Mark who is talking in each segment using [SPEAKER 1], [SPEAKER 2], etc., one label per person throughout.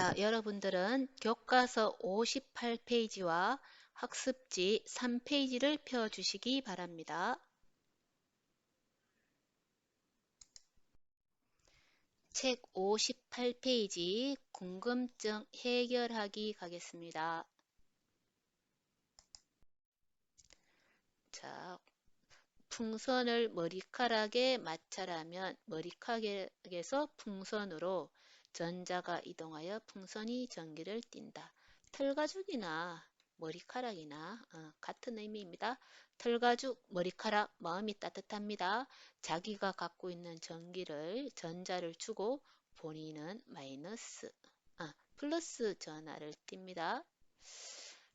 [SPEAKER 1] 자, 여러분들은 교과서 58페이지와 학습지 3페이지를 펴주시기 바랍니다. 책 58페이지 궁금증 해결하기 가겠습니다. 자, 풍선을 머리카락에 맞춰라면 머리카락에서 풍선으로 전자가 이동하여 풍선이 전기를 띈다. 털가죽이나 머리카락이나 어, 같은 의미입니다. 털가죽, 머리카락, 마음이 따뜻합니다. 자기가 갖고 있는 전기를 전자를 주고 본인은 마이너스, 아, 플러스 전하를 띱니다.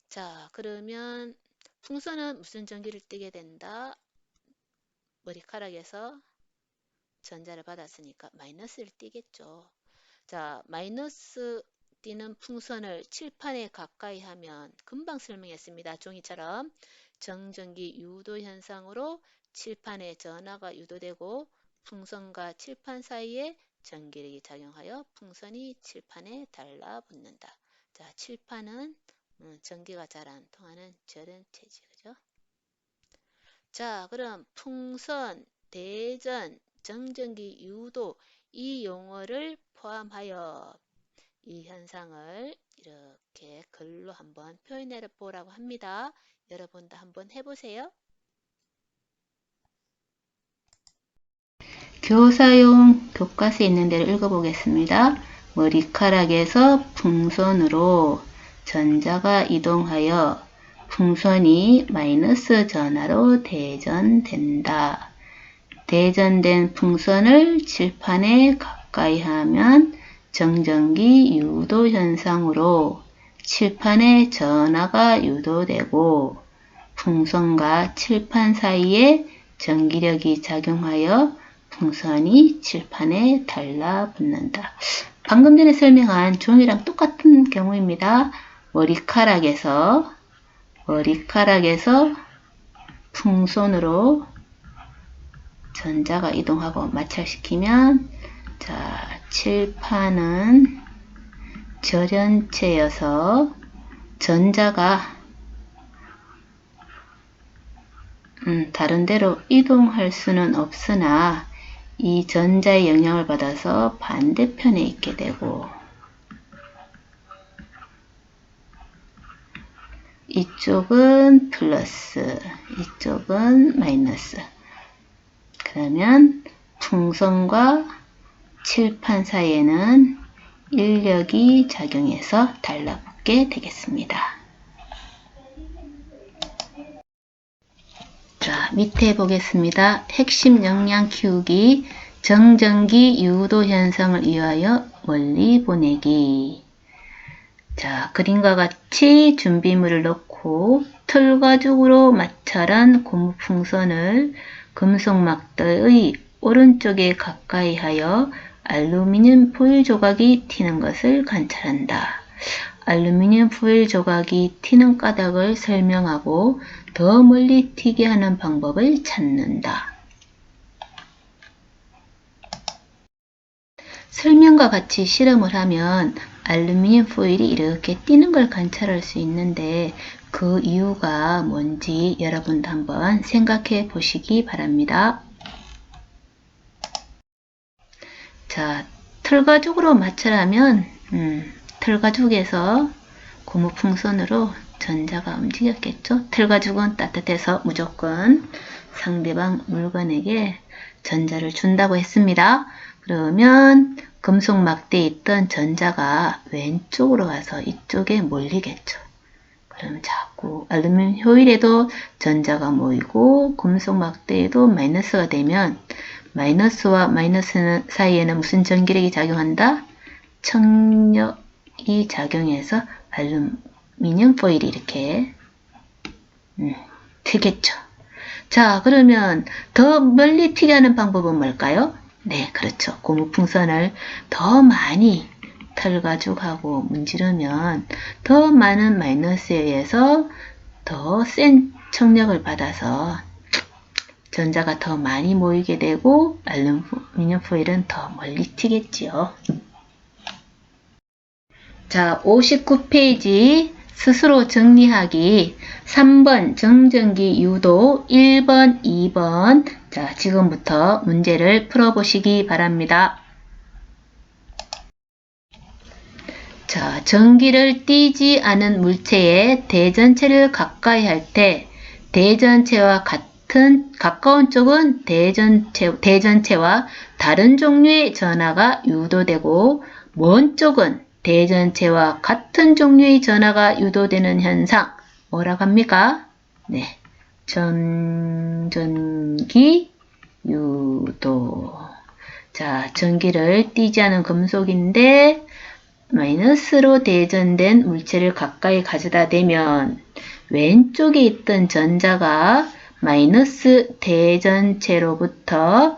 [SPEAKER 1] 자, 그러면 풍선은 무슨 전기를 띠게 된다? 머리카락에서 전자를 받았으니까 마이너스를 띠겠죠. 자, 마이너스 띄는 풍선을 칠판에 가까이 하면 금방 설명했습니다. 종이처럼 정전기 유도 현상으로 칠판에 전하가 유도되고 풍선과 칠판 사이에 전기력이 작용하여 풍선이 칠판에 달라붙는다. 자, 칠판은 음, 전기가 잘 안 통하는 절연체지, 그죠? 자, 그럼 풍선, 대전, 정전기 유도 이 용어를 포함하여 이 현상을 이렇게 글로 한번 표현해 보라고 합니다. 여러분도 한번 해보세요. 교사용 교과서에 있는 대로 읽어보겠습니다. 머리카락에서 풍선으로 전자가 이동하여 풍선이 마이너스 전하로 대전된다. 대전된 풍선을 칠판에 가까이 하면 정전기 유도 현상으로 칠판에 전하가 유도되고 풍선과 칠판 사이에 전기력이 작용하여 풍선이 칠판에 달라붙는다. 방금 전에 설명한 종이랑 똑같은 경우입니다. 머리카락에서 머리카락에서 풍선으로 전자가 이동하고 마찰시키면 자 칠판은 절연체여서 전자가 음, 다른 데로 이동할 수는 없으나 이 전자의 영향을 받아서 반대편에 있게 되고 이쪽은 플러스 이쪽은 마이너스 그러면 풍선과 칠판 사이에는 인력이 작용해서 달라붙게 되겠습니다. 자, 밑에 보겠습니다. 핵심 역량 키우기, 정전기 유도 현상을 이용하여 멀리 보내기. 자, 그림과 같이 준비물을 넣고 털가죽으로 마찰한 고무풍선을 금속 막대의 오른쪽에 가까이 하여 알루미늄 포일 조각이 튀는 것을 관찰한다. 알루미늄 포일 조각이 튀는 까닭을 설명하고 더 멀리 튀게 하는 방법을 찾는다. 설명과 같이 실험을 하면 알루미늄 포일이 이렇게 띄는 걸 관찰할 수 있는데 그 이유가 뭔지 여러분도 한번 생각해 보시기 바랍니다. 자, 털가죽으로 마찰하면 음, 털가죽에서 고무 풍선으로 전자가 움직였겠죠. 털가죽은 따뜻해서 무조건 상대방 물건에게 전자를 준다고 했습니다. 그러면 금속 막대에 있던 전자가 왼쪽으로 가서 이쪽에 몰리겠죠. 그럼 자꾸 알루미늄 효일에도 전자가 모이고 금속 막대에도 마이너스가 되면 마이너스와 마이너스 사이에는 무슨 전기력이 작용한다? 청력이 작용해서 알루미늄 포일이 이렇게 음, 튀겠죠. 자 그러면 더 멀리 튀게 하는 방법은 뭘까요? 네 그렇죠. 고무풍선을 더 많이 털가죽하고 문지르면 더 많은 마이너스에 의해서 더 센 청력을 받아서 전자가 더 많이 모이게 되고 알루미늄 포일은 더 멀리 튀겠지요. 자, 59페이지 스스로 정리하기 3번 정전기 유도 1번, 2번 자, 지금부터 문제를 풀어보시기 바랍니다. 자, 전기를 띠지 않은 물체에 대전체를 가까이 할 때 대전체와 같은 가까운 쪽은 대전체, 대전체와 다른 종류의 전하가 유도되고 먼 쪽은 대전체와 같은 종류의 전하가 유도되는 현상 뭐라고 합니까? 네. 전전기 유도. 자, 전기를 띠지 않은 금속인데 마이너스로 대전된 물체를 가까이 가져다 대면 왼쪽에 있던 전자가 마이너스 대전체로부터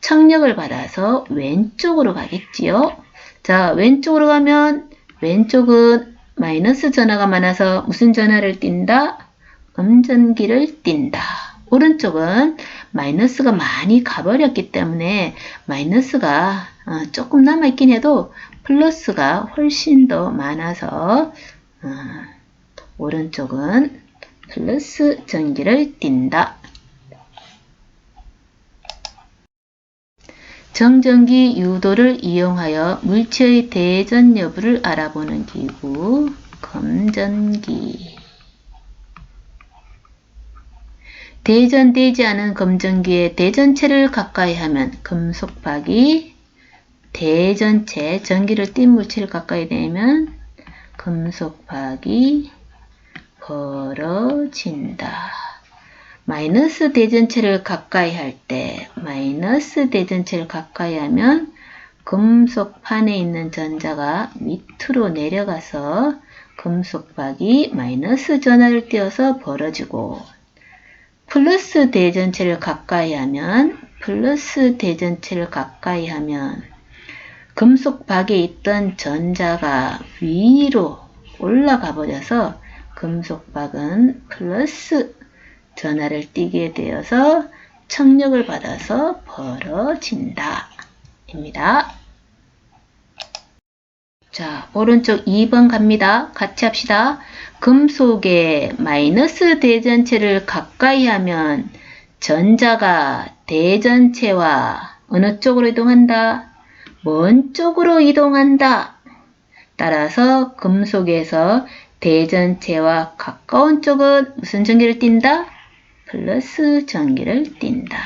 [SPEAKER 1] 청력을 받아서 왼쪽으로 가겠지요. 자, 왼쪽으로 가면 왼쪽은 마이너스 전하가 많아서 무슨 전하를 띈다? 음전기를 띈다. 오른쪽은 마이너스가 많이 가버렸기 때문에 마이너스가 어, 조금 남아있긴 해도 플러스가 훨씬 더 많아서 어, 오른쪽은 플러스 전기를 띈다. 정전기 유도를 이용하여 물체의 대전 여부를 알아보는 기구 검전기 대전되지 않은 검전기에 대전체를 가까이 하면 금속박이 대전체 전기를 띤 물체를 가까이 대면 금속박이 벌어진다. 마이너스 대전체를 가까이 할 때 마이너스 대전체를 가까이 하면 금속판에 있는 전자가 밑으로 내려가서 금속박이 마이너스 전하를 띄어서 벌어지고 플러스 대전체를 가까이 하면 플러스 대전체를 가까이 하면 금속 박에 있던 전자가 위로 올라가 버려서 금속 박은 플러스 전하를 띠게 되어서 청력을 받아서 벌어진다. 입니다. 자, 오른쪽 2번 갑니다. 같이 합시다. 금속의 마이너스 대전체를 가까이 하면 전자가 대전체와 어느 쪽으로 이동한다? 먼 쪽으로 이동한다. 따라서 금속에서 대전체와 가까운 쪽은 무슨 전기를 띈다? 플러스 전기를 띈다.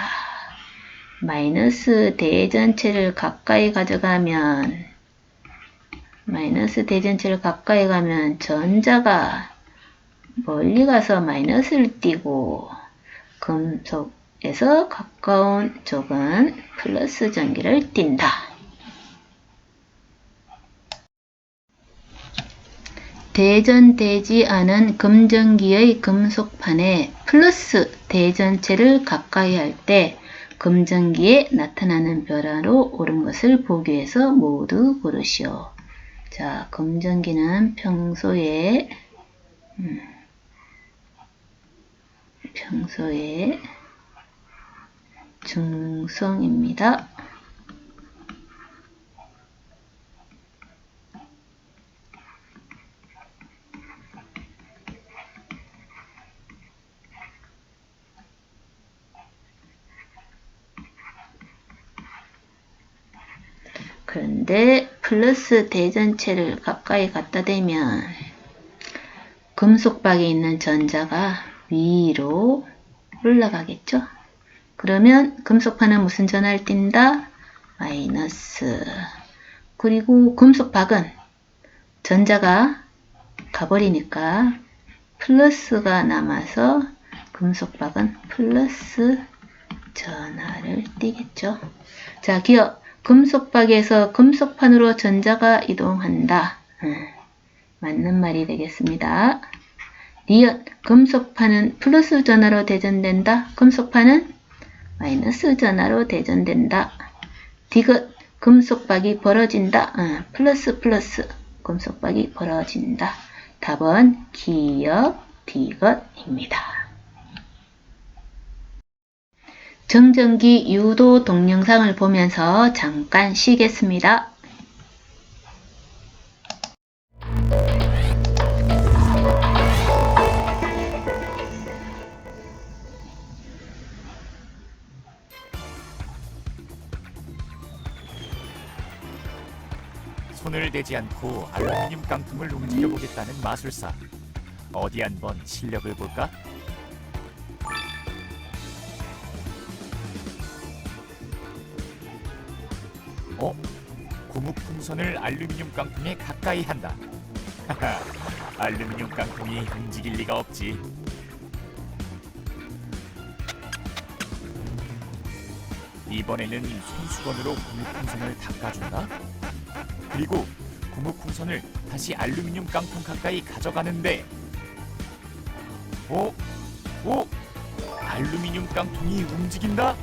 [SPEAKER 1] 마이너스 대전체를 가까이 가져가면 마이너스 대전체를 가까이 가면 전자가 멀리 가서 마이너스를 띄고 금속에서 가까운 쪽은 플러스 전기를 띈다. 대전되지 않은 금전기의 금속판에 플러스 대전체를 가까이 할 때 금전기에 나타나는 변화로 옳은 것을 보기 위해서 모두 고르시오. 자, 금전기는 평소에 음, 평소에 중성입니다. 그런데 플러스 대전체를 가까이 갖다 대면 금속박에 있는 전자가 위로 올라가겠죠? 그러면 금속판은 무슨 전하를 띈다? 마이너스. 그리고 금속박은 전자가 가버리니까 플러스가 남아서 금속박은 플러스 전하를 띠겠죠. 자, 기억. 금속박에서 금속판으로 전자가 이동한다. 음, 맞는 말이 되겠습니다. 리엇, 금속판은 플러스 전하로 대전된다. 금속판은 마이너스 전하로 대전된다. 디귿, 금속박이 벌어진다. 어, 플러스 플러스 금속박이 벌어진다. 답은 기역 디귿입니다. 정전기 유도 동영상을 보면서 잠깐 쉬겠습니다.
[SPEAKER 2] 손을 대지 않고 알루미늄 깡통을 움직여보겠다는 마술사 어디 한번 실력을 볼까? 어? 고무 풍선을 알루미늄 깡통에 가까이 한다. 알루미늄 깡통이 움직일 리가 없지. 이번에는 손수건으로 고무 풍선을 닦아준다. 그리고 고무 풍선을 다시 알루미늄 깡통 가까이 가져가는데, 어? 어? 알루미늄 깡통이 움직인다?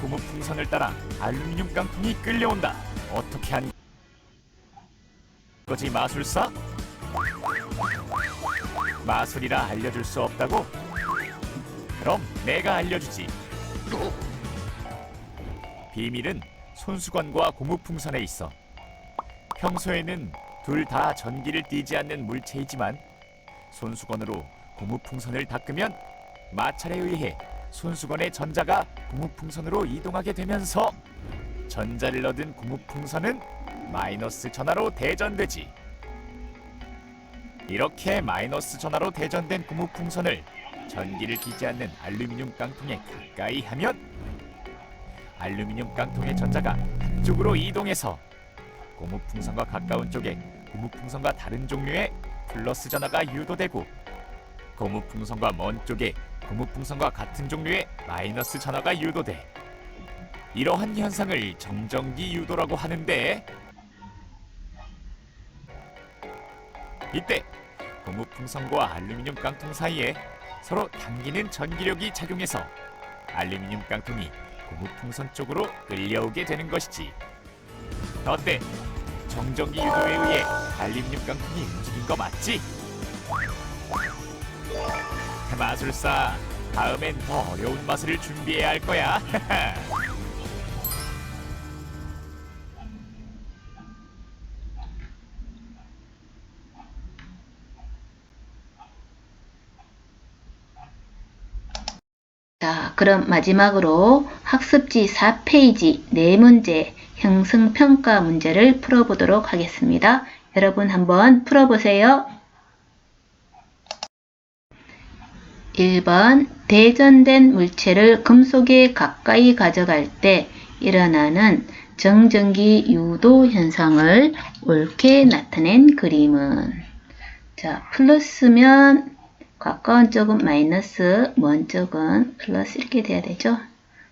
[SPEAKER 2] 고무 풍선을 따라 알루미늄 깡통이 끌려온다. 어떻게 한 거지 마술사? 마술이라 알려줄 수 없다고? 그럼 내가 알려주지. 비밀은 손수건과 고무풍선에 있어. 평소에는 둘 다 전기를 띠지 않는 물체이지만 손수건으로 고무풍선을 닦으면 마찰에 의해 손수건의 전자가 고무풍선으로 이동하게 되면서 전자를 얻은 고무풍선은 마이너스 전하로 대전되지. 이렇게 마이너스 전하로 대전된 고무풍선을 전기를 띠지 않는 알루미늄 깡통에 가까이 하면 알루미늄 깡통의 전자가 한쪽으로 이동해서 고무풍선과 가까운 쪽에 고무풍선과 다른 종류의 플러스 전하가 유도되고 고무풍선과 먼 쪽에 고무풍선과 같은 종류의 마이너스 전하가 유도돼. 이러한 현상을 정전기 유도라고 하는데 이때 고무풍선과 알루미늄 깡통 사이에 서로 당기는 전기력이 작용해서 알루미늄 깡통이 고무풍선 쪽으로 끌려오게 되는 것이지. 어때? 정전기 유도에 의해 알루미늄 깡통이 움직인 거 맞지? 마술사, 다음엔 더 어려운 마술을 준비해야 할 거야.
[SPEAKER 1] 자, 그럼 마지막으로 학습지 4페이지 네 문제 형성평가 문제를 풀어보도록 하겠습니다. 여러분 한번 풀어보세요. 1번 대전된 물체를 금속에 가까이 가져갈 때 일어나는 정전기 유도 현상을 옳게 나타낸 그림은 자 플러스면 가까운 쪽은 마이너스, 먼 쪽은 플러스 이렇게 돼야 되죠.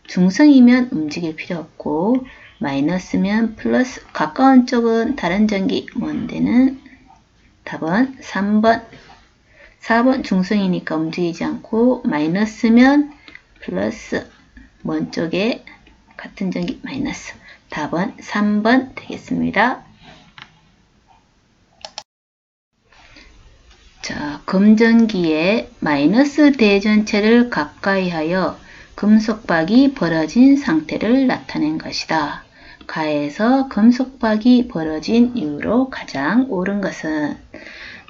[SPEAKER 1] 중성이면 움직일 필요 없고 마이너스면 플러스, 가까운 쪽은 다른 전기, 먼 데는 답은 3번 4번 중성이니까 움직이지 않고 마이너스면 플러스 먼 쪽에 같은 전기 마이너스 답은 3번 되겠습니다. 자, 금전기에 마이너스 대전체를 가까이 하여 금속박이 벌어진 상태를 나타낸 것이다. 가에서 금속박이 벌어진 이유로 가장 옳은 것은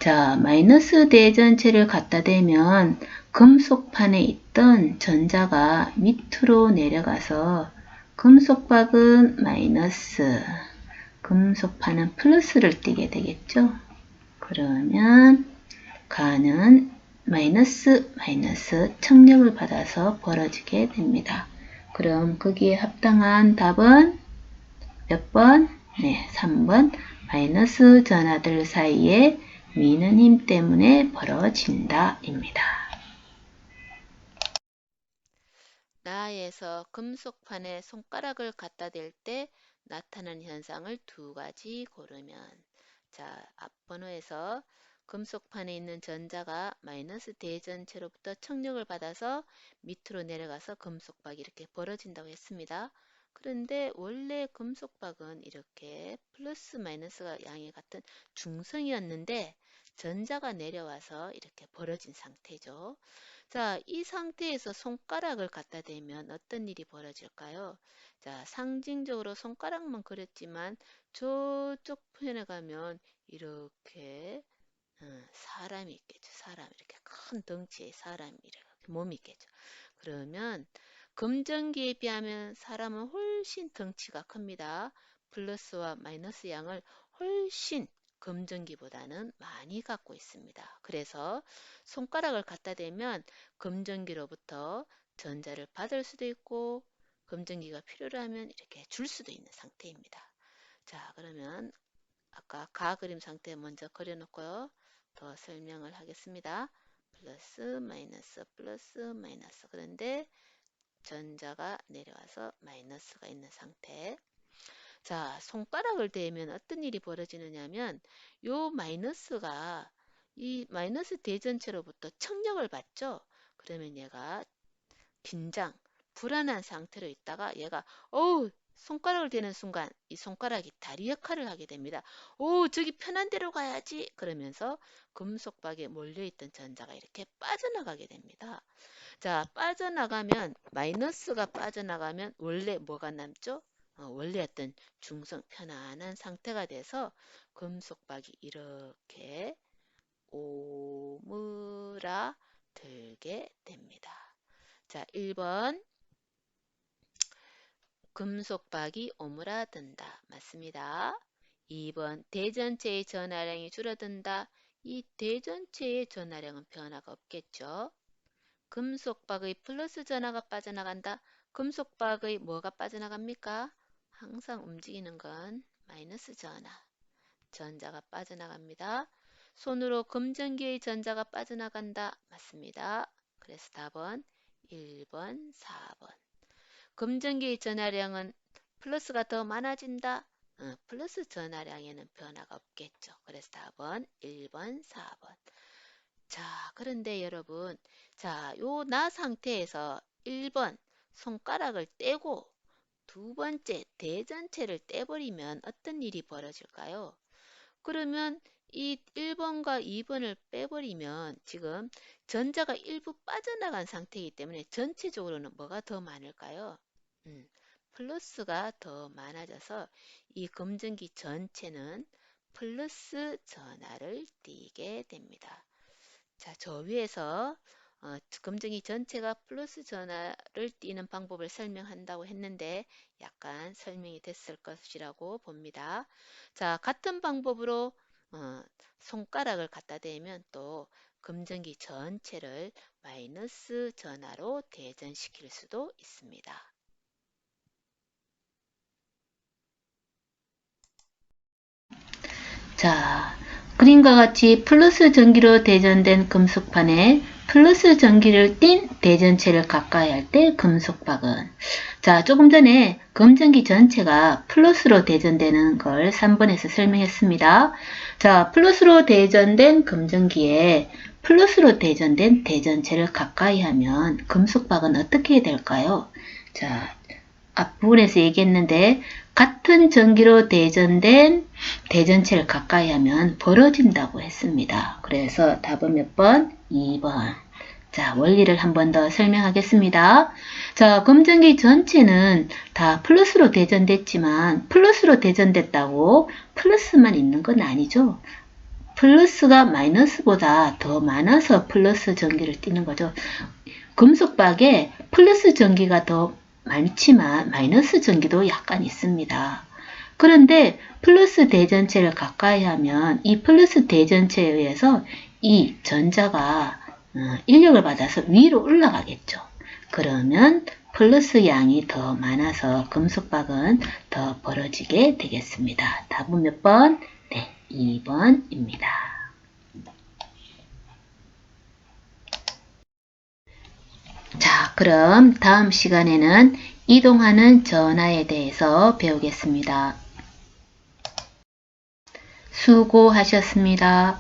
[SPEAKER 1] 자, 마이너스 대 전체를 갖다 대면 금속판에 있던 전자가 밑으로 내려가서 금속박은 마이너스, 금속판은 플러스를 띠게 되겠죠? 그러면 가는 마이너스 마이너스 청력을 받아서 벌어지게 됩니다. 그럼 거기에 합당한 답은 몇 번? 네, 3번 마이너스 전하들 사이에 미는 힘 때문에 벌어진다 입니다. 나에서 금속판에 손가락을 갖다 댈 때 나타나는 현상을 두 가지 고르면 자, 앞번호에서 금속판에 있는 전자가 마이너스 대전체로부터 청력을 받아서 밑으로 내려가서 금속박이 이렇게 벌어진다고 했습니다. 그런데 원래 금속박은 이렇게 플러스 마이너스가 양이 같은 중성이었는데 전자가 내려와서 이렇게 벌어진 상태죠. 자, 이 상태에서 손가락을 갖다 대면 어떤 일이 벌어질까요? 자, 상징적으로 손가락만 그렸지만 저쪽 편에 가면 이렇게 어, 사람이 있겠죠. 사람 이렇게 큰 덩치의 사람이 이렇게 몸이 있겠죠. 그러면 금전기에 비하면 사람은 훨씬 덩치가 큽니다. 플러스와 마이너스 양을 훨씬 검정기보다는 많이 갖고 있습니다. 그래서 손가락을 갖다 대면 검정기로부터 전자를 받을 수도 있고 검정기가 필요하면 이렇게 줄 수도 있는 상태입니다. 자 그러면 아까 가 그림 상태 먼저 그려놓고요. 더 설명을 하겠습니다. 플러스 마이너스 플러스 마이너스 그런데 전자가 내려와서 마이너스가 있는 상태. 자 손가락을 대면 어떤 일이 벌어지느냐면 요 마이너스가 이 마이너스 대전체로부터 청력을 받죠? 그러면 얘가 긴장 불안한 상태로 있다가 얘가 어우 손가락을 대는 순간 이 손가락이 다리 역할을 하게 됩니다. 오, 저기 편한 데로 가야지. 그러면서 금속박에 몰려있던 전자가 이렇게 빠져나가게 됩니다. 자, 빠져나가면 마이너스가 빠져나가면 원래 뭐가 남죠? 어, 원래였던 중성 편안한 상태가 돼서 금속박이 이렇게 오므라 들게 됩니다. 자, 1번 금속박이 오므라든다. 맞습니다. 2번 대전체의 전하량이 줄어든다. 이 대전체의 전하량은 변화가 없겠죠. 금속박의 플러스 전하가 빠져나간다. 금속박의 뭐가 빠져나갑니까? 항상 움직이는 건 마이너스 전하. 전자가 빠져나갑니다. 손으로 검정기의 전자가 빠져나간다. 맞습니다. 그래서 답은 1번, 4번. 검정기의 전하량은 플러스가 더 많아진다. 어, 플러스 전하량에는 변화가 없겠죠. 그래서 답은 1번, 4번. 자, 그런데 여러분, 자, 요 나 상태에서 1번 손가락을 떼고 두 번째 대전체를 떼버리면 어떤 일이 벌어질까요? 그러면 이 1번과 2번을 빼버리면 지금 전자가 일부 빠져나간 상태이기 때문에 전체적으로는 뭐가 더 많을까요? 음, 플러스가 더 많아져서 이 검정기 전체는 플러스 전하를 띠게 됩니다. 자, 저 위에서 어, 검정기 전체가 플러스 전하를 띠는 방법을 설명한다고 했는데 약간 설명이 됐을 것이라고 봅니다. 자, 같은 방법으로 어, 손가락을 갖다 대면 또 검정기 전체를 마이너스 전하로 대전시킬 수도 있습니다.
[SPEAKER 3] 자, 그림과 같이 플러스 전기로 대전된 금속판에 플러스 전기를 띤 대전체를 가까이 할 때 금속박은 자, 조금 전에 검전기 전체가 플러스로 대전되는 걸 3번에서 설명했습니다. 자, 플러스로 대전된 검전기에 플러스로 대전된 대전체를 가까이 하면 금속박은 어떻게 될까요? 자, 앞부분에서 얘기했는데 같은 전기로 대전된 대전체를 가까이 하면 벌어진다고 했습니다. 그래서 답은 몇 번? 2번. 자, 원리를 한 번 더 설명하겠습니다. 자, 검정기 전체는 다 플러스로 대전됐지만 플러스로 대전됐다고 플러스만 있는 건 아니죠. 플러스가 마이너스보다 더 많아서 플러스 전기를 띠는 거죠. 금속박에 플러스 전기가 더 많지만 마이너스 전기도 약간 있습니다. 그런데 플러스 대전체를 가까이 하면 이 플러스 대전체에 의해서 이 전자가 어, 인력을 받아서 위로 올라가겠죠. 그러면 플러스 양이 더 많아서 금속박은 더 벌어지게 되겠습니다. 답은 몇 번? 네, 2번입니다. 자, 그럼 다음 시간에는 이동하는 전하에 대해서 배우겠습니다. 수고하셨습니다.